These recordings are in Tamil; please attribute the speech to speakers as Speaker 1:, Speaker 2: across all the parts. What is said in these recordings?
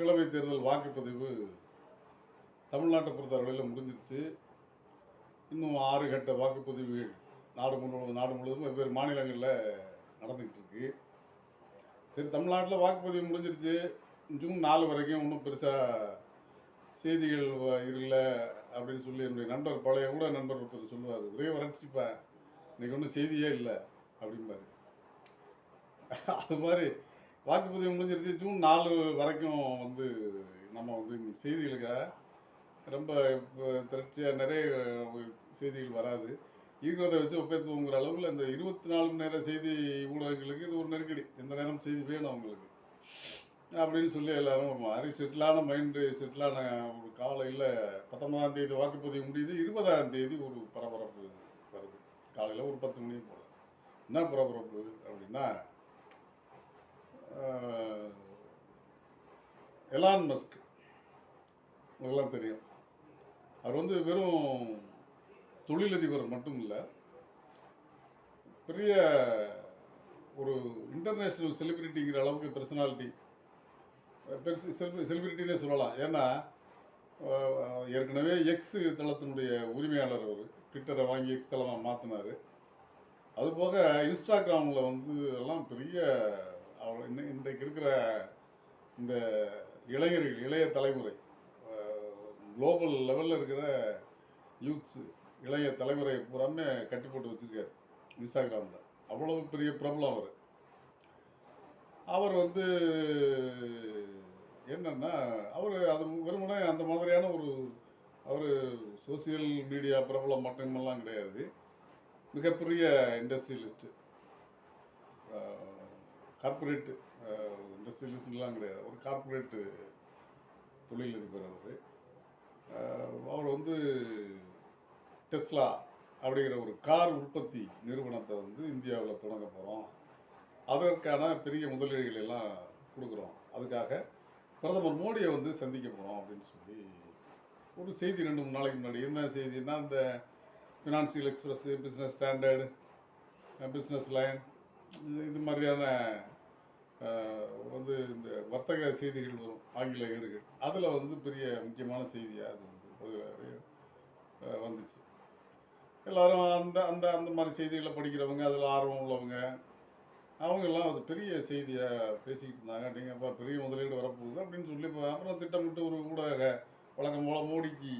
Speaker 1: மக்களவை தேர்தல் வாக்குப்பதிவு தமிழ்நாட்டை பொறுத்தவரையில் முடிஞ்சிருச்சு. இன்னும் ஆறு கட்ட வாக்குப்பதிவுகள் நாடு முழுவதும் நாடு முழுவதும் வெவ்வேறு மாநிலங்களில் நடந்துக்கிட்டு இருக்கு. சரி தமிழ்நாட்டில் வாக்குப்பதிவு முடிஞ்சிருச்சு. ஜூன் நாலு வரைக்கும் ஒன்றும் பெருசாக செய்திகள் இல்லை அப்படின்னு சொல்லி என்னுடைய நண்பர் பழைய கூட நண்பர் ஒருத்தர் சொல்லுவார். ஒரே வறட்சிப்பேன் இன்றைக்கி ஒன்றும் செய்தியே இல்லை அப்படிம்பாரு. அது மாதிரி வாக்குப்பதிவு முடிஞ்சிருச்சு. ஜூன் நாலு வரைக்கும் வந்து நம்ம வந்து இந்த செய்திகளுக்காக ரொம்ப இப்போ திரட்சியாக நிறைய செய்திகள் வராது. இருக்கிறத வச்சு ஒப்பேத்துவோங்கிற அளவில் இந்த இருபத்தி நாலு மணி நேர செய்தி ஊடகங்களுக்கு இது ஒரு நெருக்கடி. எந்த நேரம் செய்தி வேணும் அவங்களுக்கு? அப்படின்னு சொல்லி எல்லாரும் ஒரு மாதிரி செட்டிலான மைண்டு செட்டிலான ஒரு காலையில் பத்தொன்பதாம் தேதி வாக்குப்பதிவு முடியுது. இருபதாம் தேதி ஒரு பரபரப்பு வருது. காலையில் ஒரு பத்து மணி போல. என்ன பரபரப்பு அப்படின்னா எலான் மஸ்க் உங்களுக்குலாம் தெரியும். அவர் வந்து வெறும் தொழிலதிபர் மட்டும் இல்லை பெரிய ஒரு இன்டர்நேஷ்னல் செலிபிரிட்டிங்கிற அளவுக்கு பர்சனாலிட்டி பெருசு செலிபி செலிபிரிட்டினே சொல்லலாம். ஏன்னா ஏற்கனவே எக்ஸ் தளத்தினுடைய உரிமையாளர் அவர் ட்விட்டரை வாங்கி எக்ஸ் தளமாக மாற்றினார் அதுபோக இன்ஸ்டாகிராமில் வந்து எல்லாம் பெரிய அவர் இன்ன இன்றைக்கு இருக்கிற இந்த இளைஞர்கள் இளைய தலைமுறை குளோபல் லெவலில் இருக்கிற யூத்ஸு இளைய தலைமுறை பூராமே கட்டி போட்டு வச்சுருக்காரு இன்ஸ்டாகிராமில் அவ்வளவு பெரிய பிரபலம் அவர். அவர் வந்து என்னன்னா அவர் அது வெறுமனே அந்த மாதிரியான ஒரு அவர் சோசியல் மீடியா பிரபலம் மட்டுமெல்லாம் கிடையாது. மிகப்பெரிய இண்டஸ்ட்ரியலிஸ்ட்டு கார்ப்பரேட்டு இண்டஸ்ட்ரியலிஸ்ட்லாம் கிடையாது. ஒரு கார்ப்பரேட்டு தொழிலதிபர் அவர். அவர் வந்து டெஸ்லா அப்படிங்கிற ஒரு கார் உற்பத்தி நிறுவனத்தை வந்து இந்தியாவில் தொடங்க போகிறோம் அதற்கான பெரிய முதலீடுகள் எல்லாம் கொடுக்குறோம். அதுக்காக பிரதமர் மோடியை வந்து சந்திக்க போகிறோம் அப்படின்னு சொல்லி ஒரு செய்தி ரெண்டு மூணு நாளைக்கு முன்னாடி. என்ன செய்தின்னா இந்த financial express business standard business line இது மாதிரியான வந்து இந்த வர்த்தக செய்திகள் வரும் ஆங்கில ஏடுகள். அதில் வந்து பெரிய முக்கியமான செய்தியாக அது வந்து வந்துச்சு. எல்லாரும் அந்த அந்த அந்த மாதிரி செய்திகளை படிக்கிறவங்க அதில் ஆர்வம் உள்ளவங்க அவங்கெல்லாம் அது பெரிய செய்தியாக பேசிக்கிட்டு இருந்தாங்க அப்படிங்கப்பா பெரிய முதலீடு வரப்போகுது அப்படின்னு சொல்லி இப்போ அப்புறம் திட்டமிட்டு ஒரு ஊடக வழக்கம் போல் மோடிக்கு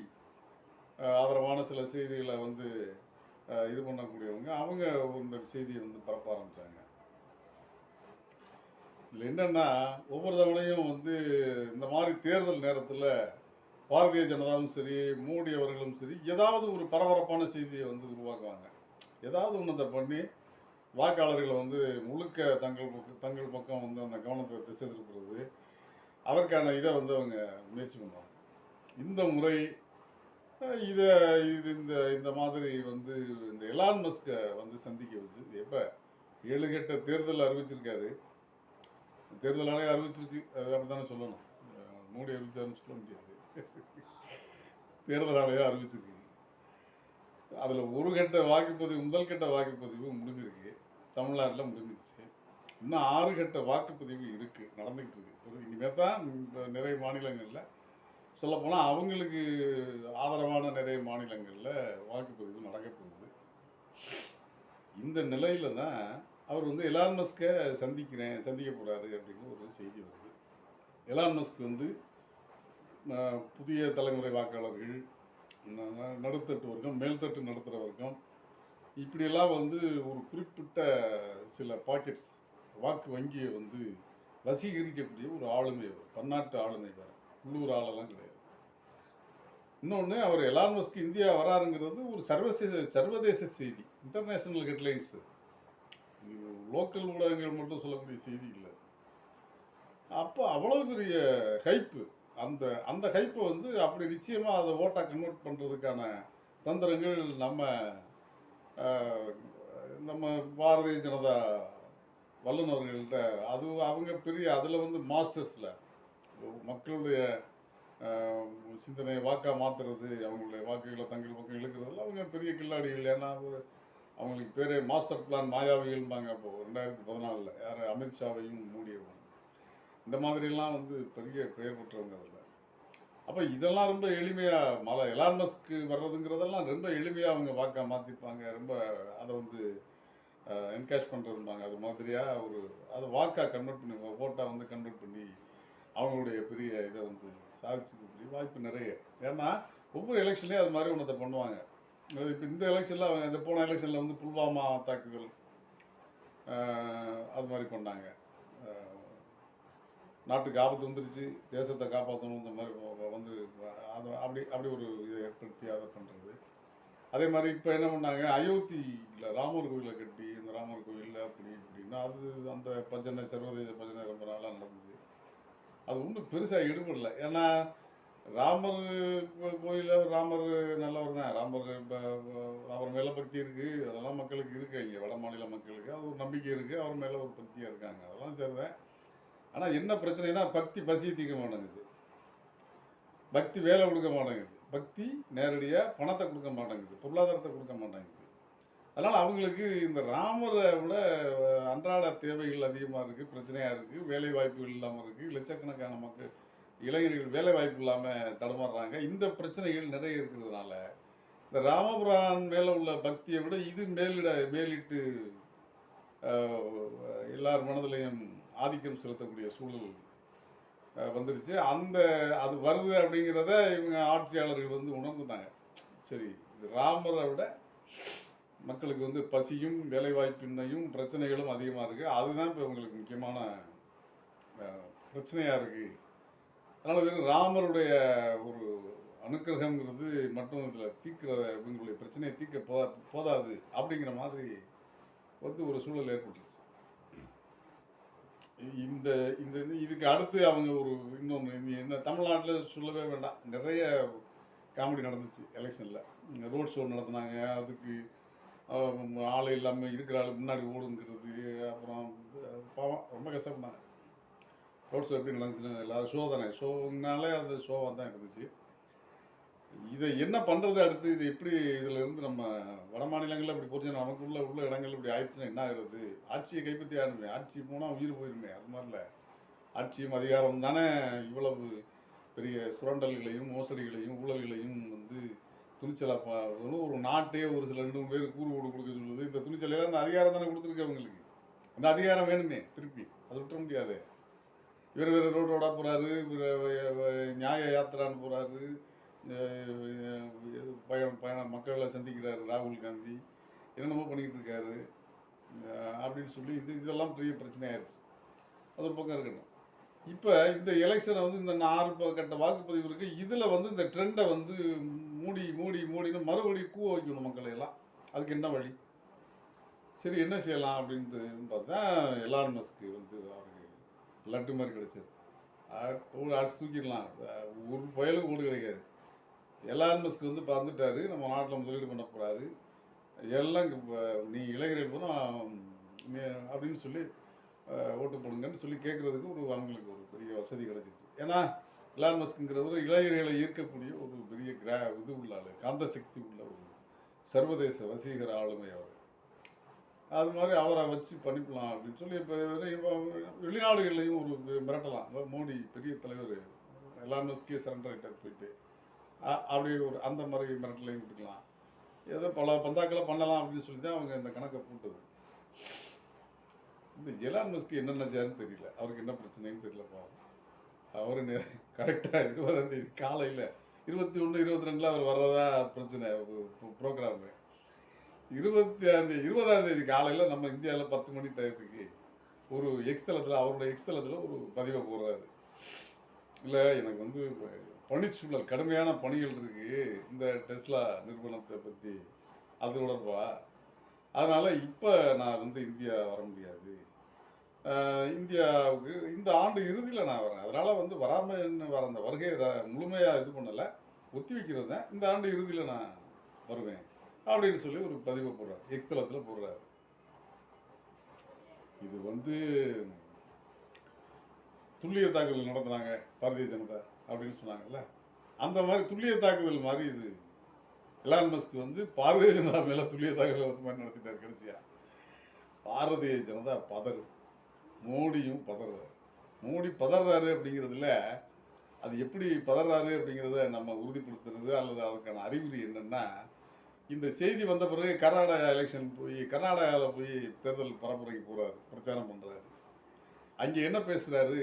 Speaker 1: ஆதரவான சில செய்திகளை வந்து இது பண்ணக்கூடியவங்க அவங்க இந்த செய்தியை வந்து பரப்ப ஆரம்பித்தாங்க இதில் என்னென்னா ஒவ்வொரு தவணையும் வந்து இந்த மாதிரி தேர்தல் நேரத்தில் பாரதிய ஜனதாவும் சரி மோடி அவர்களும் சரி ஏதாவது ஒரு பரபரப்பான செய்தியை வந்து உருவாக்குவாங்க. ஏதாவது ஒன்றத்தை பண்ணி வாக்காளர்களை வந்து முழுக்க தங்கள் பக்கம் தங்கள் பக்கம் வந்து அந்த கவனத்தை திசை திருப்புறது அதற்கான இதை வந்து அவங்க முயற்சி பண்ணுவாங்க. இந்த முறை இதை இது இந்த இந்த மாதிரி வந்து இந்த எலான் மஸ்கை வந்து சந்திக்க வச்சு எப்போ ஏழு கட்ட தேர்தல் அறிவிச்சிருக்காரு. தேர்தல் ஆணையம் அறிவிச்சிருக்கு. அது அப்படி தானே சொல்லணும். மூடி மோடி அறிவிச்சாருன்னு சொல்ல முடியாது. தேர்தல் ஆணையம் அறிவிச்சிருக்கு. அதில் ஒரு கட்ட வாக்குப்பதிவு முதல் கட்ட வாக்குப்பதிவு முடிஞ்சிருக்கு. தமிழ்நாட்டில் முடிஞ்சிருச்சு. இன்னும் ஆறு கட்ட வாக்குப்பதிவு இருக்குது நடந்துக்கிட்டு இருக்கு. இனிமேல் தான் இந்த நிறைய மாநிலங்களில் சொல்லப்போனால் அவங்களுக்கு ஆதரவான நிறைய மாநிலங்களில் வாக்குப்பதிவு நடக்க போகுது. இந்த நிலையில் தான் அவர் வந்து எலான் மஸ்கை சந்திக்கிறேன் சந்திக்க போகிறாரு அப்படின்னு ஒரு செய்தி வருது. எலான் மஸ்க் வந்து புதிய தலைமுறை வாக்காளர்கள் நடுத்தட்டு வர்க்கம் மேல்தட்டு நடத்துகிற வர்க்கம் இப்படியெல்லாம் வந்து ஒரு குறிப்பிட்ட சில பாக்கெட்ஸ் வாக்கு வங்கியை வந்து வசீகரிக்கக்கூடிய ஒரு ஆளுமை அவர் பன்னாட்டு ஆளுமை வேறு. உள்ளூர் ஆளெல்லாம் கிடையாது. இன்னொன்று அவர் எலான் மஸ்க் இந்தியா வராருங்கிறது ஒரு சர்வதேச சர்வதேச செய்தி இன்டர்நேஷ்னல் ஹெட்லைன்ஸ் லோக்கல் ஊடகங்கள் மட்டும் சொல்லக்கூடிய செய்தி இல்லை. அப்போ அவ்வளோ பெரிய ஹைப்பு அந்த அந்த ஹைப்பை வந்து அப்படி நிச்சயமாக அதை ஓட்டாக கன்வெர்ட் பண்ணுறதுக்கான தந்திரங்கள் நம்ம நம்ம பாரதிய ஜனதா வல்லுநர்கள்ட்ட அது அவங்க பெரிய அதில் வந்து மாஸ்டர்ஸில் மக்களுடைய சிந்தனையை வாக்காக மாற்றுறது அவங்களுடைய வாக்குகளை தங்கள் பக்கம் இழுக்கிறதுல அவங்க பெரிய கில்லாடிகள். ஏன்னா ஒரு அவங்களுக்கு பேரே மாஸ்டர் பிளான் மாயாவிகள்பாங்க அப்போ ரெண்டாயிரத்தி பதினாலில் யார்? அமித்ஷாவையும் மூடியவங்க. இந்த மாதிரிலாம் வந்து பெரிய பெயர் பெற்றவங்க அதில் அப்போ இதெல்லாம் ரொம்ப எளிமையாக மலை எலான்மஸ்க்கு வர்றதுங்கிறதெல்லாம் ரொம்ப எளிமையாக அவங்க வாக்கா மாற்றிப்பாங்க ரொம்ப அதை வந்து என்கேஷ் பண்ணுறதும்பாங்க அது மாதிரியாக ஒரு அதை வாக்காக கன்வெர்ட் பண்ணி ஓட்டாக வந்து கன்வெர்ட் பண்ணி அவங்களுடைய பெரிய இதை வந்து சாதிச்சுக்கக்கூடிய வாய்ப்பு நிறைய. ஏன்னா ஒவ்வொரு எலெக்ஷன்லேயும் அது மாதிரி ஒன்றத்தை பண்ணுவாங்க. இப்போ இந்த எலெக்ஷனில் அவங்க இந்த போன எலெக்ஷனில் வந்து புல்வாமா தாக்குதல் அது மாதிரி பண்ணாங்க. நாட்டுக்கு ஆபத்து வந்துருச்சு தேசத்தை காப்பாற்றணும் இந்த மாதிரி வந்து அது அப்படி அப்படி ஒரு இதை ஏற்படுத்தி அதை பண்ணுறது அதே மாதிரி இப்போ என்ன பண்ணாங்க அயோத்தியில் ராமர் கோயிலை கட்டி இந்த ராமர் கோயிலில் அப்படி இப்படின்னா அது அந்த பஜனை சர்வதேச பஜனை ரொம்ப நாளாக நடந்துச்சு. அது ஒன்றும் பெருசாக ஈடுபடல. ஏன்னா ராமர் கோயிலில் ராமர் நல்லவர் தான். ராமர் இப்போ அவர் மேலே பக்தி இருக்குது அதெல்லாம் மக்களுக்கு இருக்குது இங்கே வட மாநில மக்களுக்கு அது ஒரு நம்பிக்கை இருக்குது அவர் மேலே ஒரு பக்தியாக இருக்காங்க. அதெல்லாம் சரிதான். ஆனால் என்ன பிரச்சனைனா பக்தி பசியை தீர்க்க மாட்டேங்குது. பக்தி வேலை கொடுக்க மாட்டேங்குது. பக்தி நேரடியாக பணத்தை கொடுக்க மாட்டேங்குது. பொருளாதாரத்தை கொடுக்க மாட்டேங்குது. அதனால் அவங்களுக்கு இந்த ராமரை விட அன்றாட தேவைகள் அதிகமாக இருக்குது பிரச்சனையாக இருக்குது வேலை வாய்ப்புகள் இல்லாமல் இருக்குது லட்சக்கணக்கான மக்கள் இளைஞர்கள் வேலை வாய்ப்பு இல்லாமல் தடுமாறுறாங்க. இந்த பிரச்சனைகள் நிறைய இருக்கிறதுனால இந்த ராமபுரான் மேலே உள்ள பக்தியை விட இது மேலிட மேலிட்டு எல்லார் மனதிலையும் ஆதிக்கம் செலுத்தக்கூடிய சூழல் வந்துருச்சு. அந்த அது வருது அப்படிங்கிறத இவங்க ஆட்சியாளர்கள் வந்து உணர்ந்துட்டாங்க. சரி இது ராமரை விட மக்களுக்கு வந்து பசியும் வேலைவாய்ப்பின்மையும் பிரச்சனைகளும் அதிகமாக இருக்குது அதுதான் இப்போ இவங்களுக்கு முக்கியமான பிரச்சனையாக இருக்குது அதனால் வெறும் ராமருடைய ஒரு அனுக்கிரகங்கிறது மட்டும் இதில் தீர்க்கிற இவங்களுடைய பிரச்சனையை தீர்க்க போதா போதாது அப்படிங்கிற மாதிரி வந்து ஒரு சூழல் ஏற்பட்டுருச்சு. இந்த இந்த இதுக்கு அடுத்து அவங்க ஒரு இன்னொன்று இந்த தமிழ்நாட்டில் சொல்லவே வேண்டாம். நிறைய காமெடி நடந்துச்சு எலெக்ஷனில். ரோட் ஷோ நடத்துனாங்க. அதுக்கு ஆள் இல்லாமல் இருக்கிற ஆள் முன்னாடி ஓடுங்கிறது அப்புறம் பாவம் ரொம்ப கஷ்டப்பட்டாங்க. ரோட் ஷோ எப்படி நடந்துச்சுன்னு எல்லாரும் ஷோ தானே. ஷோனாலே அது ஷோவாக தான் இருந்துச்சு. இதை என்ன பண்ணுறது அடுத்து இது எப்படி இதில் இருந்து நம்ம வட மாநிலங்களில் இப்படி போச்சு நமக்குள்ள உள்ள இடங்கள் இப்படி ஆயிடுச்சுன்னா என்ன ஆகுறது? ஆட்சியை கைப்பற்றி ஆடுமே ஆட்சி போனால் உயிர் போயிருமே. அது மாதிரில ஆட்சியும் அதிகாரம் தானே. இவ்வளவு பெரிய சுரண்டல்களையும் மோசடிகளையும் ஊழல்களையும் வந்து துணிச்சலாக ஒரு நாட்டே ஒரு சில ரெண்டு மூணு பேர் கூறு கூடு கொடுக்க சொல்லுது. இந்த துணிச்சலையெல்லாம் அந்த அதிகாரம் தானே கொடுத்துருக்கு அவங்களுக்கு. அந்த அதிகாரம் வேணுமே திருப்பி. அதை விட்டுற முடியாது. இவர் இவர் ரோடோட போகிறாரு நியாய யாத்திரான்னு போகிறாரு பயணம் பயணம் மக்களை சந்திக்கிறாரு ராகுல் காந்தி. என்னென்னமோ பண்ணிக்கிட்டு இருக்காரு. அப்படின்னு சொல்லி இது இதெல்லாம் பெரிய பிரச்சனையாயிருச்சு. அது ஒரு பக்கம் இருக்கட்டும். இப்போ இந்த எலெக்ஷனை வந்து இந்த ஆறு ப- கட்ட வாக்குப்பதிவு இருக்கு. இதில் வந்து இந்த ட்ரெண்டை வந்து மூடி மூடி மூடின்னு மறுபடியும் கூவ வைக்கணும் மக்களை எல்லாம். அதுக்கு என்ன வழி? சரி என்ன செய்யலாம் அப்படின்ட்டு பார்த்தா எலான் மஸ்க்கு வந்து அவர் லட்டு மாதிரி கிடச்சிது அட்~ அடிச்சு தூக்கிடலாம். ஒரு பயலுக்கு ஓடு கிடைக்காது. எலான் மஸ்க் வந்து பறந்துட்டாரு. நம்ம நாட்டில் முதலீடு பண்ண போகிறாரு எல்லாம் நீ இளைஞர்கள் போதும் நீ அப்படின்னு சொல்லி ஓட்டு போடுங்கன்னு சொல்லி கேட்குறதுக்கு ஒரு அவங்களுக்கு ஒரு பெரிய வசதி கிடைச்சிச்சு. ஏன்னா எலான் மஸ்க்குங்கிறவர் இளைஞர்களை ஈர்க்கக்கூடிய ஒரு பெரிய கிரா இது உள்ள காந்த சக்தி உள்ள ஒரு சர்வதேச வசீகர ஆளுமை அவர். அது மாதிரி அவரை வச்சு பண்ணிக்கலாம் அப்படின்னு சொல்லி இப்போ வெளிநாடுகள்லையும் ஒரு மிரட்டலாம். மோடி பெரிய தலைவர் எலான் மஸ்கே சரண்டர்கிட்ட போயிட்டு அப்படி ஒரு அந்த மாதிரி மிரட்டலையும் விட்டுக்கலாம். ஏதோ பல பந்தாக்களை பண்ணலாம் அப்படின்னு சொல்லி தான் அவங்க இந்த கணக்கை போட்டது. இந்த எலான் மஸ்க்கு என்னென்ன நினைச்சாருன்னு தெரியல. அவருக்கு என்ன பிரச்சனைன்னு தெரியலப்பா அவர் கரெக்டாக இருபதாம் தேதி காலையில் இருபத்தி ஒன்று இருபத்தி ரெண்டில் அவர் வர்றதா பிரச்சனை ப்ரோக்ராமு. இருபத்தி தேதி இருபதாம் தேதி காலையில் நம்ம இந்தியாவில் பத்து மணி டயத்துக்கு ஒரு எக்ஸ்தலத்தில் அவருடைய எக்ஸ்தலத்தில் ஒரு பதிவை போடுறாரு. இல்லை எனக்கு வந்து பணிச்சூழல் கடுமையான பணிகள் இருக்குது இந்த டெஸ்லா நிறுவனத்தை பற்றி அது தொடர்பா? அதனால் இப்போ நான் வந்து இந்தியா வர முடியாது. இந்தியாவுக்கு இந்த ஆண்டு இறுதியில் நான் வரேன். அதனால் வந்து வராமல் வர அந்த வருகையை முழுமையாக இது பண்ணலை ஒத்தி வைக்கிறது தான். இந்த ஆண்டு இறுதியில் நான் வருவேன். அப்படின்னு சொல்லி ஒரு பதிவை போடுறாரு. எக்ஸ்தலத்தில் போடுறாரு. இது வந்து துல்லிய தாக்குதல் நடத்துனாங்க பாரதிய ஜனதா அப்படின்னு சொன்னாங்கல்ல? அந்த மாதிரி துல்லிய தாக்குதல் மாதிரி இது எலான் மஸ்க் வந்து பாரதிய ஜனதா மேலே துல்லிய தாக்குதல் மாதிரி நடத்திட்டார் கிடைச்சியா? பாரதிய ஜனதா பதறு. மோடியும் பதறாரு. மோடி பதறாரு அப்படிங்கிறதுல அது எப்படி பதறாரு அப்படிங்கிறத நம்ம உறுதிப்படுத்துறது அல்லது அதுக்கான அறிகுறி என்னென்னா இந்த செய்தி வந்த பிறகு கர்நாடகா எலெக்ஷன் போய் கர்நாடகாவில் போய் தேர்தல் பரப்புரைக்கு போகிறாரு பிரச்சாரம் பண்ணுறாரு அங்கே என்ன பேசுகிறாரு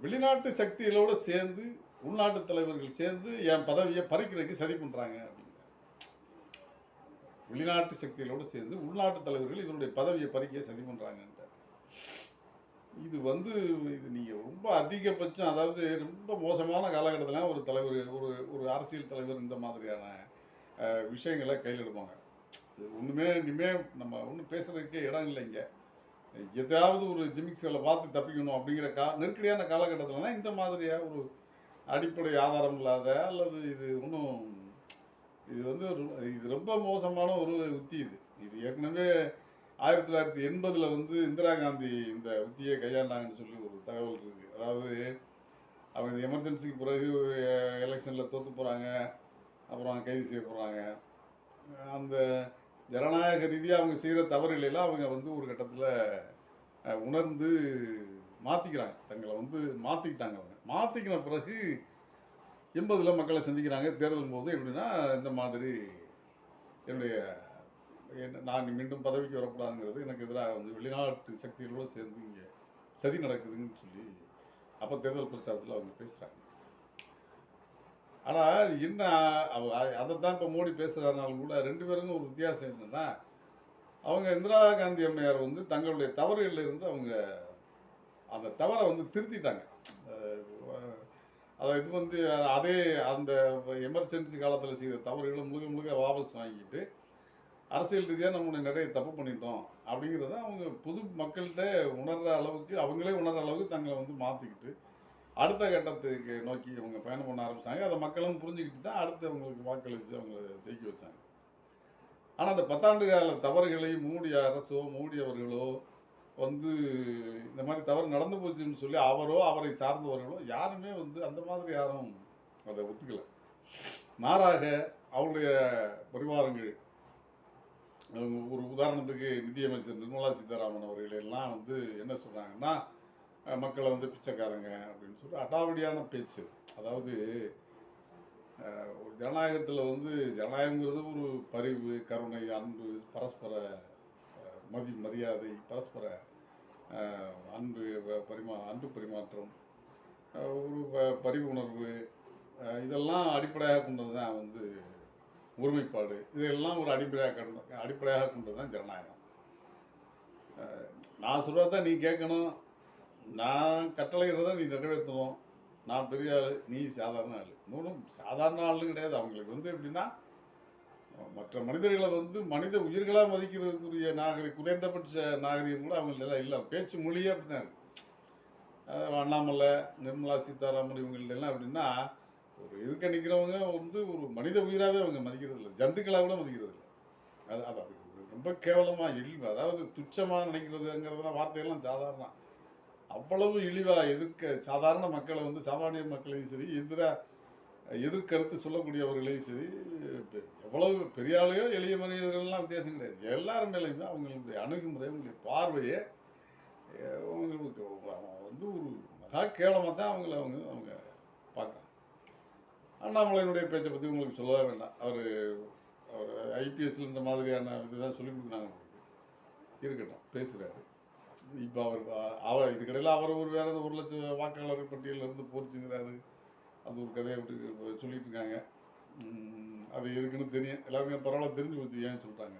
Speaker 1: வெளிநாட்டு சக்திகளோடு சேர்ந்து உள்நாட்டு தலைவர்கள் சேர்ந்து என் பதவியை பறிக்கிறதுக்கு சதி பண்ணுறாங்க அப்படிங்கிறார். வெளிநாட்டு சக்திகளோடு சேர்ந்து உள்நாட்டு தலைவர்கள் இவருடைய பதவியை பறிக்க சதி பண்ணுறாங்கன்றார் இது வந்து இது நீங்கள் ரொம்ப அதிகபட்சம் அதாவது ரொம்ப மோசமான காலகட்டத்தில் ஒரு தலைவர் ஒரு ஒரு அரசியல் தலைவர் இந்த மாதிரியான விஷயங்களை கையில் எடுப்பாங்க இது ஒன்றுமே இனிமேல் நம்ம ஒன்றும் பேசுகிறதுக்கே இடம் இல்லை இங்கே. எதாவது ஒரு ஜிமிக்ஸ்களை பார்த்து தப்பிக்கணும் அப்படிங்கிற கா நெருக்கடியான காலகட்டத்தில் தான் இந்த மாதிரியாக ஒரு அடிப்படை ஆதாரம் இல்லாத அல்லது இது இன்னும் இது வந்து ஒரு- இது ரொம்ப மோசமான ஒரு உத்தி இது. இது ஏற்கனவே ஆயிரத்தி தொள்ளாயிரத்தி எண்பதில் வந்து இந்திரா காந்தி இந்த உத்தியை கையாண்டாங்கன்னு சொல்லி ஒரு தகவல் இருக்குது அதாவது அவங்க இந்த எமர்ஜென்சிக்கு பிறகு எலெக்ஷனில் தோற்று போகிறாங்க அப்புறம் கைது செய்ய போகிறாங்க அந்த ஜனநாயக ரீதியாக அவங்க செய்கிற தவறுகளெல்லாம் அவங்க வந்து ஒரு கட்டத்தில் உணர்ந்து மாற்றிக்கிறாங்க தங்களை வந்து மாற்றிக்கிட்டாங்க அவங்க. மாற்றிக்கின பிறகு எண்பதில் மக்களை சந்திக்கிறாங்க. தேர்தல் போது எப்படின்னா இந்த மாதிரி என்னுடைய நான் மீண்டும் பதவிக்கு வரக்கூடாதுங்கிறது எனக்கு எதிராக வந்து வெளிநாட்டு சக்திகளோடு சேர்ந்து இங்கே சதி நடக்குதுன்னு சொல்லி அப்போ தேர்தல் பிரச்சாரத்தில் அவங்க பேசுகிறாங்க ஆனால் என்ன அதை தான் இப்போ மோடி பேசுகிறாருனாலும் கூட ரெண்டு பேருக்கும் ஒரு வித்தியாசம் என்னென்னா அவங்க இந்திரா காந்தி அம்மையார் வந்து தங்களுடைய தவறுகளில் இருந்து அவங்க அந்த தவறை வந்து திருத்திட்டாங்க. அதை இது வந்து அதே அந்த எமர்ஜென்சி காலத்தில் செய்த தவறுகளை முழுக்க முழுக்க வாபஸ் வாங்கிட்டு அரசியல் ரீதியாக நம்ம நிறைய தப்பு பண்ணிட்டோம் அப்படிங்கிறத அவங்க பொது மக்கள்கிட்ட உணர்கிற அளவுக்கு அவங்களே உணர்கிற அளவுக்கு தங்களை வந்து மாற்றிக்கிட்டு அடுத்த கட்டத்துக்கு நோக்கி அவங்க பயணம் பண்ண ஆரம்பிச்சாங்க. அதை மக்களும் புரிஞ்சுக்கிட்டு தான் அடுத்து அவங்களுக்கு வாக்களித்து அவங்கள ஜெயிக்க வச்சாங்க. ஆனால் அந்த பத்தாண்டு கால தவறுகளை மூடிய அரசோ மூடியவர்களோ வந்து இந்த மாதிரி தவறு நடந்து போச்சுன்னு சொல்லி அவரோ அவரை சார்ந்தவர்களோ யாருமே வந்து அந்த மாதிரி யாரும் அதை ஒத்துக்கலை. மாறாக அவருடைய பரிவாரங்கள் ஒரு உதாரணத்துக்கு நிதியமைச்சர் நிர்மலா சீதாராமன் அவர்கள் எல்லாம் வந்து என்ன சொல்கிறாங்கன்னா மக்களை வந்து பிச்சைக்காரங்க அப்படின்னு சொல்லி அடாவடியான பேச்சு. அதாவது ஒரு ஜனநாயகத்தில் வந்து ஜனநாயகங்கிறது ஒரு பரிவு கருணை அன்பு பரஸ்பர மதி மரியாதை பரஸ்பர அன்பு பரிமா அன்பு பரிமாற்றம் ஒரு ப- பரிவு உணர்வு இதெல்லாம் அடிப்படையாக கொண்டது தான் வந்து ஒருமைப்பாடு. இதெல்லாம் ஒரு அடிப்படையாக கொண்டு அடிப்படையாக கொண்டு தான் ஜனநாயகம் நான் சொல்கிறத நீ கேட்கணும். நான் கட்டளைகிறத நீ நிறைவேற்றணும். நான் பெரிய ஆள் நீ சாதாரண ஆள். இன்னொன்றும் சாதாரண ஆளும் கிடையாது. அவங்களுக்கு வந்து எப்படின்னா மற்ற மனிதர்களை வந்து மனித உயிர்களாக மதிக்கிறதுக்குரிய நாகரிக குறைந்தபட்ச நாகரிகம் கூட அவங்கள்ட்ட இல்லை. பேச்சு மொழியே அப்படி தான் இருக்கு அண்ணாமலை நிர்மலா சீதாராமன் இவங்கள்ட்ட எப்படின்னா ஒரு இதுக்கு நிற்கிறவங்க வந்து ஒரு மனித உயிராகவே அவங்க மதிக்கிறது இல்லை ஜந்துக்களாக கூட மதிக்கிறது இல்லை அது அது அப்படி ரொம்ப கேவலமாக இழிவு அதாவது துச்சமாக நினைக்கிறதுங்கிறதுலாம் வார்த்தையெல்லாம் சாதாரணம் அவ்வளவு இழிவாக எதிர்க்க சாதாரண மக்களை வந்து சாமானிய மக்களையும் சரி எதிராக எதிர்கருத்து சொல்லக்கூடியவர்களையும் சரி பெ- எவ்வளவு பெரிய ஆளையோ எளிய மனிதர்கள்லாம் வித்தியாசம் கிடையாது. எல்லாரும் மேலேயுமே அவங்களுடைய அணுகுமுறை அவங்களுடைய பார்வையை அவங்களுக்கு வந்து ஒரு மகா கேவலமாக தான் அவங்கள அவங்க அவங்க அண்ணாமலையினுடைய பேச்சை பற்றி உங்களுக்கு சொல்லவே வேண்டாம். அவர் அவர் ஐபிஎஸ்ல இந்த மாதிரியான இதுதான் சொல்லி கொடுக்குறாங்க இருக்கட்டும் பேசுகிறாரு இப்போ அவர் அவர் இதுக்கடையில் அவர் ஒரு வேற ஒரு லட்சம் வாக்காளர் பட்டியலில் இருந்து போச்சுங்கிறாரு அது ஒரு கதையை விட்டு சொல்லிட்டு இருக்காங்க. அது எதுக்குன்னு தெரியும் எல்லாருமே பரவாயில்ல தெரிஞ்சு போச்சு ஏன்னு சொல்லிட்டாங்க.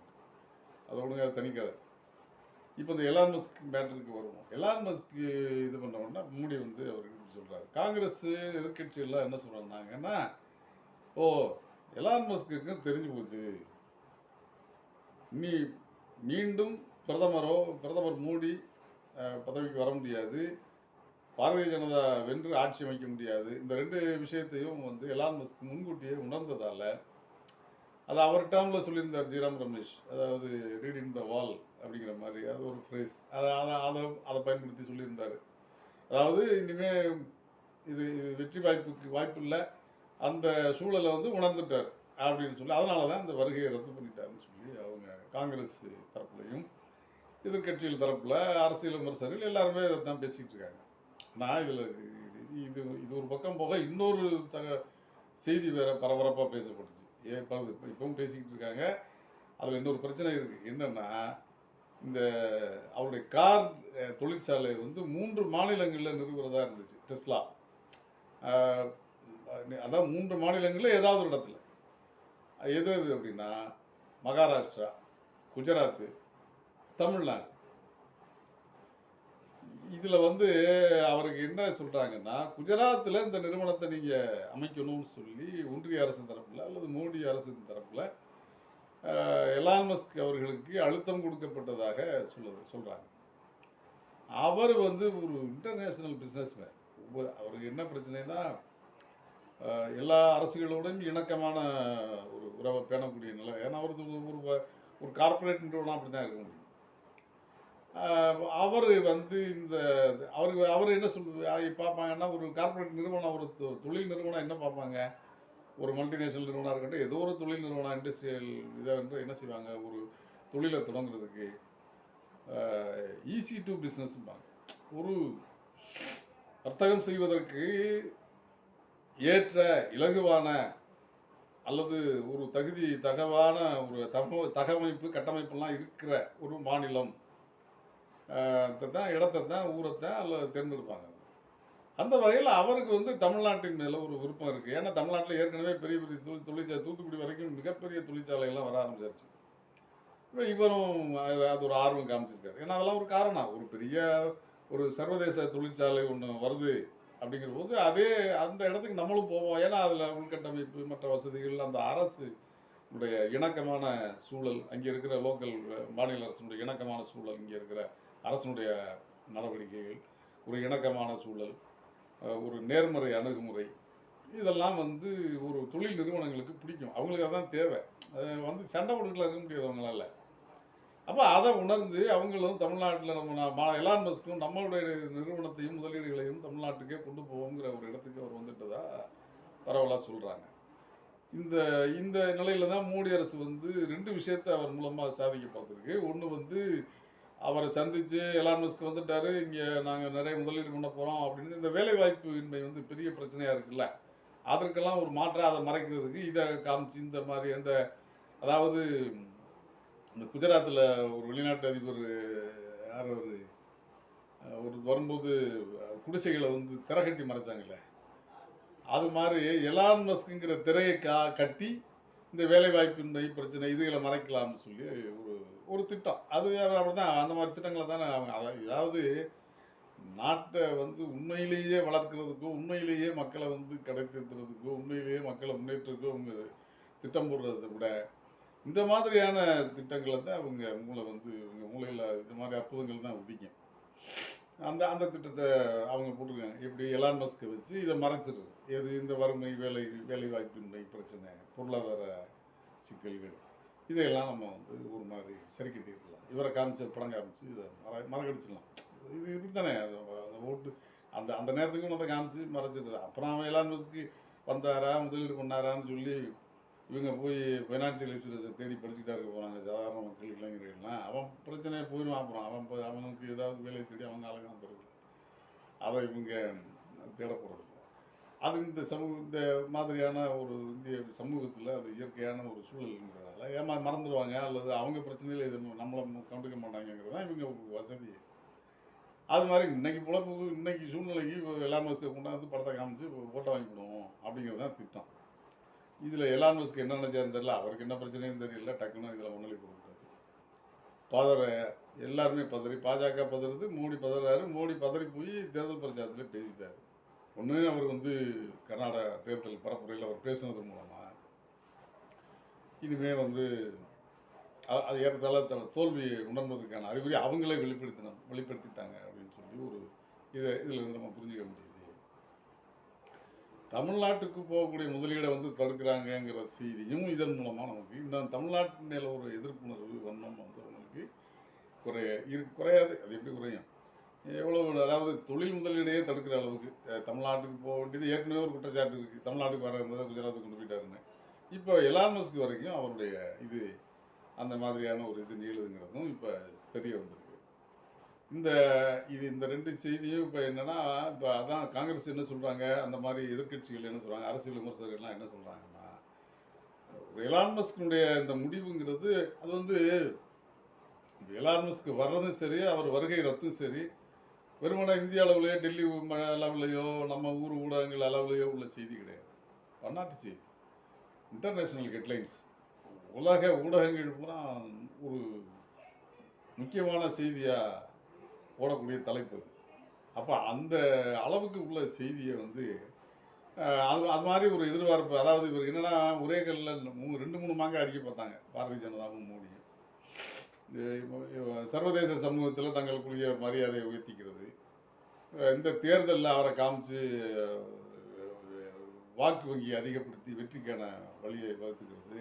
Speaker 1: அதை ஒழுங்காக அது தனி கதை இப்போ இந்த எலான் மஸ்க் மேட்டருக்கு வருவோம். எலான் மஸ்க்கு இது பண்ணோம்னா மூடி வந்து அவருக்கு சொல்கிறாரு காங்கிரஸ் எதிர்கட்சியெல்லாம் என்ன சொல்கிறாங்கன்னா ஓ எலான் மஸ்க்கு தெரிஞ்சு போச்சு. நீ மீண்டும் பிரதமரோ பிரதமர் மோடி பதவிக்கு வர முடியாது. பாரதிய ஜனதா வென்று ஆட்சி அமைக்க முடியாது. இந்த ரெண்டு விஷயத்தையும் வந்து எலான் மஸ்க் முன்கூட்டியே உணர்ந்ததால் அது அவர் டேர்மில் சொல்லியிருந்தார் ஜீராம் ரமேஷ். அதாவது ரீட் இன் த வால் அப்படிங்கிற மாதிரி அது ஒரு ஃப்ரேஸ் அதை அதை அதை அதை பயன்படுத்தி சொல்லியிருந்தார். அதாவது இனிமே இது இது வெற்றி வாய்ப்புக்கு வாய்ப்பு இல்லை அந்த சூழலை வந்து உணர்ந்துட்டார் அப்படின்னு சொல்லி அதனால தான் இந்த வருகையை ரத்து பண்ணிட்டாருன்னு சொல்லி அவங்க காங்கிரஸ் தரப்புலையும் எதிர்கட்சிகள் தரப்பில் அரசியல் விமர்சகர்கள் எல்லாருமே இதை தான் பேசிகிட்டு இருக்காங்க. நான் இதில் இது இது ஒரு பக்கம் போக இன்னொரு தக செய்தி வேற பரபரப்பாக பேசப்பட்டுச்சு. ஏன் இப்போ இப்பவும் பேசிக்கிட்டு இருக்காங்க. அதில் இன்னொரு பிரச்சனை இருக்குது என்னென்னா இந்த அவருடைய கார் தொழிற்சாலை வந்து மூன்று மாநிலங்களில் நிறுவுறதா இருந்துச்சு டெஸ்லா. அதான் மூன்று மாநிலங்களில் ஏதாவது ஒரு இடத்துல. எது எது அப்படின்னா மகாராஷ்டிரா குஜராத்து தமிழ்நாடு. இதில் வந்து அவருக்கு என்ன சொல்கிறாங்கன்னா குஜராத்தில் இந்த நிறுவனத்தை நீங்கள் அமைக்கணும்னு சொல்லி ஒன்றிய அரசின் தரப்பில் அல்லது மோடி அரசின் தரப்பில் எலான் மஸ்க் அவர்களுக்கு அழுத்தம் கொடுக்கப்பட்டதாக சொல்லுது சொல்கிறாங்க அவர் வந்து ஒரு இன்டர்நேஷ்னல் பிஸ்னஸ்மேன் அவருக்கு என்ன பிரச்சனைனா எல்லா அரசுகளோடையும் இணக்கமான ஒரு உறவை பேணக்கூடிய நிலை. ஏன்னா அவர் ஒரு ஒரு- கார்பரேட் கார்ப்பரேட் நிறுவனம் அப்படி தான் இருக்க முடியும். அவர் வந்து இந்த அவருக்கு அவர் என்ன சொல்லு பார்ப்பாங்கன்னா ஒரு கார்ப்பரேட் நிறுவனம் ஒரு தொ- தொழில் நிறுவனம் என்ன பார்ப்பாங்க ஒரு மல்டிநேஷனல் நிறுவனம் இருக்கட்டும் ஏதோ ஒரு தொழில் நிறுவனம் இண்டஸ்ட்ரியல் இதை வந்து என்ன செய்வாங்க? ஒரு தொழிலை தொடங்குறதுக்கு ஈஸி டு பிஸ்னஸ்பாங்க ஒரு வர்த்தகம் செய்வதற்கு ஏற்ற இலகுவான அல்லது ஒரு தகுதி தகவான ஒரு தக தகவமைப்பு கட்டமைப்பெல்லாம் இருக்கிற ஒரு மாநிலம் தான் இடத்தை தான் ஊரை தான் அல்ல தேர்ந்தெடுப்பாங்க. அந்த வகையில் அவருக்கு வந்து தமிழ்நாட்டின் மேலே ஒரு விருப்பம் இருக்குது ஏன்னா தமிழ்நாட்டில் ஏற்கனவே பெரிய பெரிய தொழில் தொழிற்சாலை தூத்துக்குடி வரைக்கும் மிகப்பெரிய தொழிற்சாலைகள்லாம் வர ஆரம்பிச்சிருச்சு இப்போ இவரும் அது ஒரு ஆர்வம் காமிச்சிருக்காரு. ஏன்னா அதெல்லாம் ஒரு காரணம். ஒரு பெரிய ஒரு சர்வதேச தொழிற்சாலை ஒன்று வருது அப்படிங்கிற போது அதே அந்த இடத்துக்கு நம்மளும் போவோம். ஏன்னா அதில் உள்கட்டமைப்பு மற்ற வசதிகள் அந்த அரசு உடைய இணக்கமான சூழல் அங்கே இருக்கிற லோக்கல் மாநில அரசுடைய இணக்கமான சூழல் இங்கே இருக்கிற அரசனுடைய நடவடிக்கைகள் ஒரு இணக்கமான சூழல். ஒரு நேர்மறை அணுகுமுறை. இதெல்லாம் வந்து ஒரு தொழில் நிறுவனங்களுக்கு பிடிக்கும். அவங்களுக்கு அதான் தேவை. வந்து சண்டை போட்டுக்கலாம் இருக்க முடியாது அவங்களால. அப்போ அதை உணர்ந்து அவங்களும் தமிழ்நாட்டில் நம்ம நா- எலான் மஸ்க்கும் நம்மளுடைய நிறுவனத்தையும் முதலீடுகளையும் தமிழ்நாட்டுக்கே கொண்டு போவோங்கிற ஒரு இடத்துக்கு அவர் வந்துட்டதா பரவலாக சொல்கிறாங்க இந்த இந்த நிலையில தான் மோடி அரசு வந்து ரெண்டு விஷயத்தை அவர் மூலமாக சாதிக்க பார்த்துருக்கு. ஒன்று வந்து அவரை சந்தித்து எலான் மஸ்க் இங்கே நாங்கள் நிறைய முதலீடு பண்ண போகிறோம் அப்படின்னு. இந்த வேலைவாய்ப்பு இன்மை வந்து பெரிய பிரச்சனையாக இருக்குல்ல? அதற்கெல்லாம் ஒரு மாற்றம் அதை மறைக்கிறதுக்கு இதை காமிச்சு இந்த மாதிரி அந்த அதாவது இந்த குஜராத்தில் ஒரு வெளிநாட்டு அதிபர் யார் ஒரு ஒரு வரும்போது குடிசைகளை வந்து திரகட்டி மறைச்சாங்கல்ல. அது மாதிரி எலான் மஸ்க்குங்கிற திரையை கா கட்டி இந்த வேலைவாய்ப்பின்மை பிரச்சனை இதுகளை மறைக்கலாம்னு சொல்லி ஒரு ஒரு திட்டம். அது அப்படி தான் அந்த மாதிரி திட்டங்களை தானே அவங்க அதாவது நாட்டை வந்து உண்மையிலேயே வளர்க்கறதுக்கோ உண்மையிலேயே மக்களை வந்து கடை உண்மையிலேயே மக்களை முன்னேற்றக்கோ அவங்க திட்டம் போடுறதை விட இந்த மாதிரியான திட்டங்களை தான் அவங்க மூளை வந்து இவங்க மூளையில் இந்த மாதிரி அற்புதங்கள் தான் உதிக்கும். அந்த அந்த திட்டத்தை அவங்க போட்டிருக்காங்க. எப்படி எலான் மஸ்கை வச்சு இதை மறைச்சிடுறது. எது இந்த வறுமை வேலை வேலை வாய்ப்பின்மை பிரச்சனை பொருளாதார சிக்கல்கள் இதையெல்லாம் நம்ம வந்து ஒரு மாதிரி சரி கட்டிடலாம் இவரை காமிச்சு படம் காமிச்சு இதை மற மறக்கடிச்சிடலாம். இது இப்படி தானே அந்த அந்த ஓட்டு அந்த அந்த நேரத்துக்கு நம்ம காமிச்சு மறைச்சிடுறது. அப்புறம் அவன் எலான் மஸ்க்கு வந்தாரா முதலீடு பண்ணாரான்னு சொல்லி இவங்க போய் ஃபைனான்சியல் லிட்ரேச்சர் தேடி படிச்சுக்கிட்டா இருக்க போகிறாங்க சாதாரண மக்கள் இளைஞர்கள்லாம் அவன் பிரச்சனையை போயிடுவான் அப்புறம் அவன் போய் அவனுக்கு ஏதாவது வேலையை தேடி அவங்க அழகாக வந்துருக்குது அதை இவங்க தேடப்படுறது அது இந்த சமூக இந்த மாதிரியான ஒரு இந்திய சமூகத்தில் அது இயற்கையான ஒரு சூழல்ங்கிறதால ஏமா மறந்துடுவாங்க அல்லது அவங்க பிரச்சனையில் இது நம்மளை கண்டுக்க மாட்டாங்கங்கிறது தான் இவங்க ஒரு வசதி. அது மாதிரி இன்னைக்கு பொழப்பு இன்னைக்கு சூழ்நிலைக்கு எலான் மஸ்கை கொண்டாந்து படத்தை காமிச்சு ஓட்டை வாங்கி விடுவோம் அப்படிங்கிறது தான் திட்டம். இதில் எலான் மஸ்க் என்ன நினச்சாருன்னு தெரியல அவருக்கு என்ன பிரச்சனையும் தெரியல டக்குன்னு இதில் முன்னிலை கொடுத்தாரு பதற எல்லாருமே பதறி பாஜக பதறது மோடி பதறாரு மோடி பதறி போய் தேர்தல் பிரச்சாரத்தில் பேசிட்டார். ஒன்று அவர் வந்து கர்நாடகா தேர்தல் பரப்புரையில் அவர் பேசுனது மூலமாக இனிமேல் வந்து அது ஏறத்தாழ த- தோல்வியை உணர்ந்ததுக்கான அறிகுறி அவங்களே வெளிப்படுத்தின வெளிப்படுத்திட்டாங்க அப்படின்னு சொல்லி ஒரு இதை இதில் நம்ம புரிஞ்சுக்க முடியும் தமிழ்நாட்டுக்கு போகக்கூடிய முதலீடை வந்து தடுக்கிறாங்கங்கிற செய்தியும் இதன் மூலமாக நமக்கு இந்த தமிழ்நாட்டு மேல ஒரு எதிர்ப்புணர்வு வண்ணம் வந்து அவங்களுக்கு குறைய இரு குறையாது. அது எப்படி குறையும்? எவ்வளோ அதாவது தொழில் முதலீடையே தடுக்கிற அளவுக்கு தமிழ்நாட்டுக்கு போக வேண்டியது ஏற்கனவே ஒரு குற்றச்சாட்டு இருக்குது தமிழ்நாட்டுக்கு வர இருந்ததை குஜராத்துக்கு கொண்டு போயிட்டாருன்னு. இப்போ எலான் மஸ்க் வரைக்கும் அவருடைய இது அந்த மாதிரியான ஒரு இது நீளுதுங்கிறதும் இப்போ தெரிய வந்துருக்கு. இந்த இது இந்த ரெண்டு செய்தியும் இப்போ என்னன்னா இப்போ அதான் காங்கிரஸ் என்ன சொல்கிறாங்க அந்த மாதிரி எதிர்க்கட்சிகள் என்ன சொல்கிறாங்க அரசியல் விமர்சகர்கள்லாம் என்ன சொல்கிறாங்கன்னா எலான்மஸ்கினுடைய இந்த முடிவுங்கிறது அது வந்து எலான்மஸ்க்கு வர்றதும் சரி அவர் வருகை ரத்தும் சரி வெறுமனே இந்திய அளவுலையோ டெல்லி ம- அளவுலையோ நம்ம ஊர் ஊடகங்கள் அளவுலையோ உள்ள செய்தி கிடையாது. பன்னாட்டு செய்தி. இன்டர்நேஷ்னல் ஹெட்லைன்ஸ் உலக ஊடகங்கள் பூரா ஒரு முக்கியமான செய்தியாக போடக்கூடிய தலைப்பு அது. அப்போ அந்த அளவுக்கு உள்ள செய்தியை வந்து அது அது மாதிரி ஒரு எதிர்பார்ப்பு அதாவது இவர் என்னென்னா ஒரே கல்லில் மூணு ரெண்டு மூணு மாங்க அடிக்க பார்த்தாங்க பாரதிய ஜனதாவும் மோடியும் சர்வதேச சமூகத்தில் தங்களுக்குரிய மரியாதையை உயர்த்திக்கிறது. இந்த தேர்தலில் அவரை காமிச்சு வாக்கு வங்கியை அதிகப்படுத்தி வெற்றிக்கான வழியை வகுத்துக்கிறது.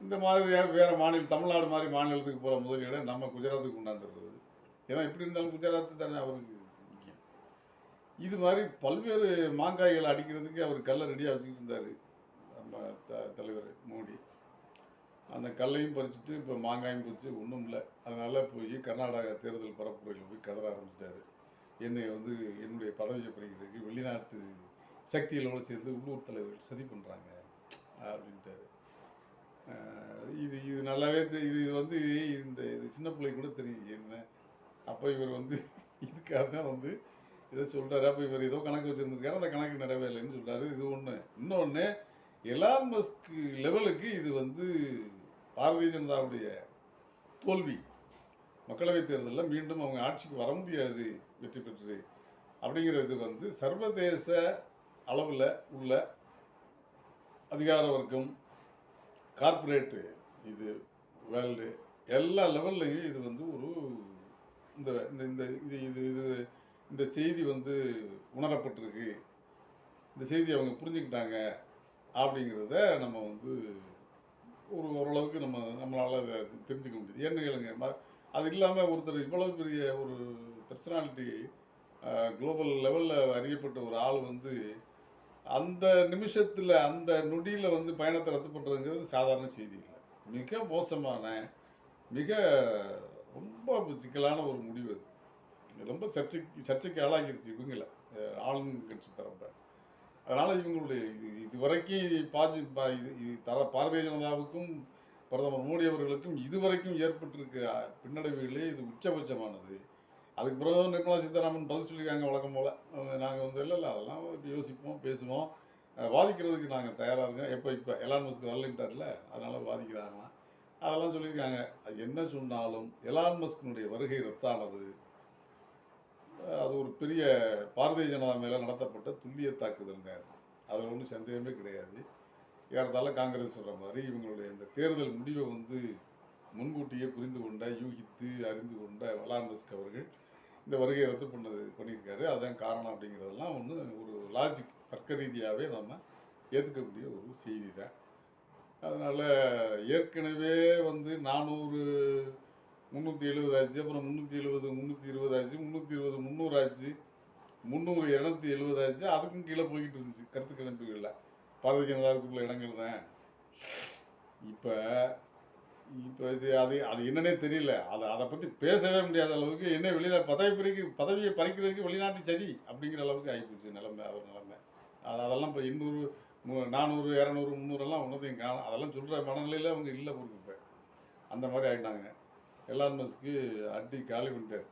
Speaker 1: இந்த மாதிரி வேறு மாநில தமிழ்நாடு மாதிரி மாநிலத்துக்கு போகிற முதலீடை நம்ம குஜராத்துக்கு கொண்டாந்துடுறது. ஏன்னா எப்படி இருந்தாலும் குஜராத் தானே அவருக்கு முக்கியம். இது மாதிரி பல்வேறு மாங்காய்களை அடிக்கிறதுக்கு அவர் கல்லை ரெடியாக வச்சுக்கிட்டு இருந்தார். நம்ம த தலைவர் மோடி. அந்த கல்லையும் பறிச்சுட்டு இப்போ மாங்காயும் பறிச்சு ஒன்றும் இல்லை. அதனால் போய் கர்நாடகா தேர்தல் பரப்புரையில் போய் கதற ஆரம்பிச்சிட்டாரு. என்னை வந்து என்னுடைய பதவியை படிக்கிறதுக்கு வெளிநாட்டு சக்திகளோடு சேர்ந்து உள்ளூர் தலைவர்கள் சதி பண்ணுறாங்க அப்படின்ட்டாரு. இது இது நல்லாவே இது வந்து இந்த இது சின்ன பிள்ளைக்கு கூட தெரியும். என்ன அப்போ இவர் வந்து இதுக்காக தான் வந்து இதை சொல்கிறாரு அப்போ இவர் ஏதோ கணக்கு வச்சுருந்துருக்காரு. அந்த கணக்கு நிறைவேறலைன்னு சொல்கிறாரு இது ஒன்று இன்னொன்று எலான் மஸ்க் லெவலுக்கு இது வந்து பாரதிய ஜனதாவுடைய தோல்வி. மக்களவைத் தேர்தலில் மீண்டும் அவங்க ஆட்சிக்கு வர முடியாது வெற்றி பெற்று. அப்படிங்கிறது வந்து சர்வதேச அளவில் உள்ள அதிகார வர்க்கம் கார்ப்பரேட்டு இது வேர்ல்டு எல்லா லெவல்லையும் இது வந்து ஒரு இந்த இந்த இந்த இது இது இது இந்த செய்தி வந்து உணரப்பட்டிருக்கு. இந்த செய்தி அவங்க புரிஞ்சுக்கிட்டாங்க அப்படிங்கிறத நம்ம வந்து ஒரு ஓரளவுக்கு நம்ம நம்மளால் அதை தெரிஞ்சுக்க முடியுது. ஏன்னு கேளுங்க ம- அது இல்லாமல் ஒருத்தர் இவ்வளவு பெரிய ஒரு பர்சனாலிட்டி குளோபல் லெவலில் அறியப்பட்ட ஒரு ஆள் வந்து அந்த நிமிஷத்தில் அந்த நொடியில் வந்து பயணத்தை ரத்து பண்ணுறதுங்கிறது சாதாரண செய்தி இல்லை. மிக மோசமான மிக ரொம்ப சிக்கலான ஒரு முடிவு அது. ரொம்ப சர்ச்சைக்கு சர்ச்சைக்கு ஆளாகிருச்சு இவங்கள. ஆளுங்க கட்சி தரப்ப. அதனால் இவங்களுடைய இது இதுவரைக்கும் பாஜி பா- இது இது தர பாரதிய ஜனதாவுக்கும் பிரதமர் மோடி அவர்களுக்கும் இதுவரைக்கும் ஏற்பட்டிருக்க பின்னடைவுகளே இது உச்சபட்சமானது. அதுக்கு பிறகு நிர்மலா சீதாராமன் பதில் சொல்லியிருக்காங்க வழக்கம் போல். நாங்கள் வந்து இல்லை இல்லை அதெல்லாம் யோசிப்போம் பேசுவோம். வாதிக்கிறதுக்கு நாங்கள் தயாராக இருக்கோம். எப்போ இப்போ எலான் மஸ்க் வரலைன்ட்டார்ல அதனால் வாதிக்கிறாங்களாம். அதெல்லாம் சொல்லியிருக்காங்க. அது என்ன சொன்னாலும் எலான் மஸ்கினுடைய வருகை ரத்தானது. அது ஒரு பெரிய பாரதிய ஜனதா மேலே நடத்தப்பட்ட துல்லிய தாக்குதல்ங்க. அதில் ஒன்றும் சந்தேகமே கிடையாது. ஏறத்தாழ காங்கிரஸ் சொல்கிற மாதிரி இவங்களுடைய இந்த தேர்தல் முடிவை வந்து முன்கூட்டியே புரிந்து கொண்ட யூகித்து அறிந்து கொண்ட எலான் மஸ்க் அவர்கள் இந்த வருகையை ரத்து பண்ணது பண்ணியிருக்காரு. அதுதான் காரணம் அப்படிங்கிறதெல்லாம் ஒன்று ஒரு லாஜிக் தர்க்க ரீதியாகவே நம்ம ஏற்றுக்கக்கூடிய ஒரு செய்தி தான் அதனால் ஏற்கனவே வந்து நானூறு முந்நூற்றி எழுபது ஆச்சு அப்புறம் முந்நூற்றி எழுபது முந்நூற்றி இருபது ஆச்சு முந்நூற்றி இருபது முந்நூறு ஆச்சு முந்நூறு இரநூத்தி எழுபது ஆச்சு அதுக்கும் கீழே போய்கிட்டு இருந்துச்சு கருத்து கணிப்புகளில் பாரதிய ஜனதாவுக்குள்ள இடங்கள் தான் இப்போ இப்போ இது அது அது என்னன்னே தெரியல. அதை அதை பற்றி பேசவே முடியாத அளவுக்கு என்ன வெளியில் பதவி பறிக்க பதவியை பறிக்கிறதுக்கு வெளிநாட்டு சரி அப்படிங்கிற அளவுக்கு ஆகிப்போச்சு நிலமை அவர் நிலமை. அது அதெல்லாம் இப்போ இன்னொரு நானூறு இரநூறு முந்நூறெல்லாம் ஒன்றுத்தையும் காணும் அதெல்லாம் சொல்கிற மனநிலையில் அவங்க இல்லை பொறுப்பு இப்போ. அந்த மாதிரி ஆகிட்டாங்க எலான் மஸ்க்கு அட்டி காலி பண்ணிட்டார்.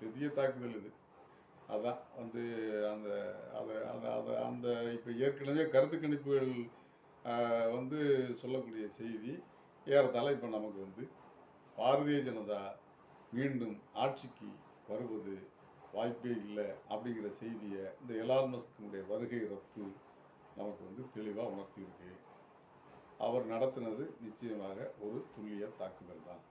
Speaker 1: பெரிய தாக்குதல் இது. அதான் வந்து அந்த அதை அதை அதை அந்த இப்போ ஏற்கனவே கருத்து கணிப்புகள் வந்து சொல்லக்கூடிய செய்தி ஏறத்தாழ இப்போ நமக்கு வந்து பாரதிய ஜனதா மீண்டும் ஆட்சிக்கு வருவது வாய்ப்பே இல்லை அப்படிங்கிற செய்தியை இந்த எலான் மஸ்கினுடைய வருகை ரத்து நமக்கு வந்து தெளிவாக உணர்த்தியிருக்கு. அவர் நடத்தினது நிச்சயமாக ஒரு துல்லிய தாக்குதல் தான்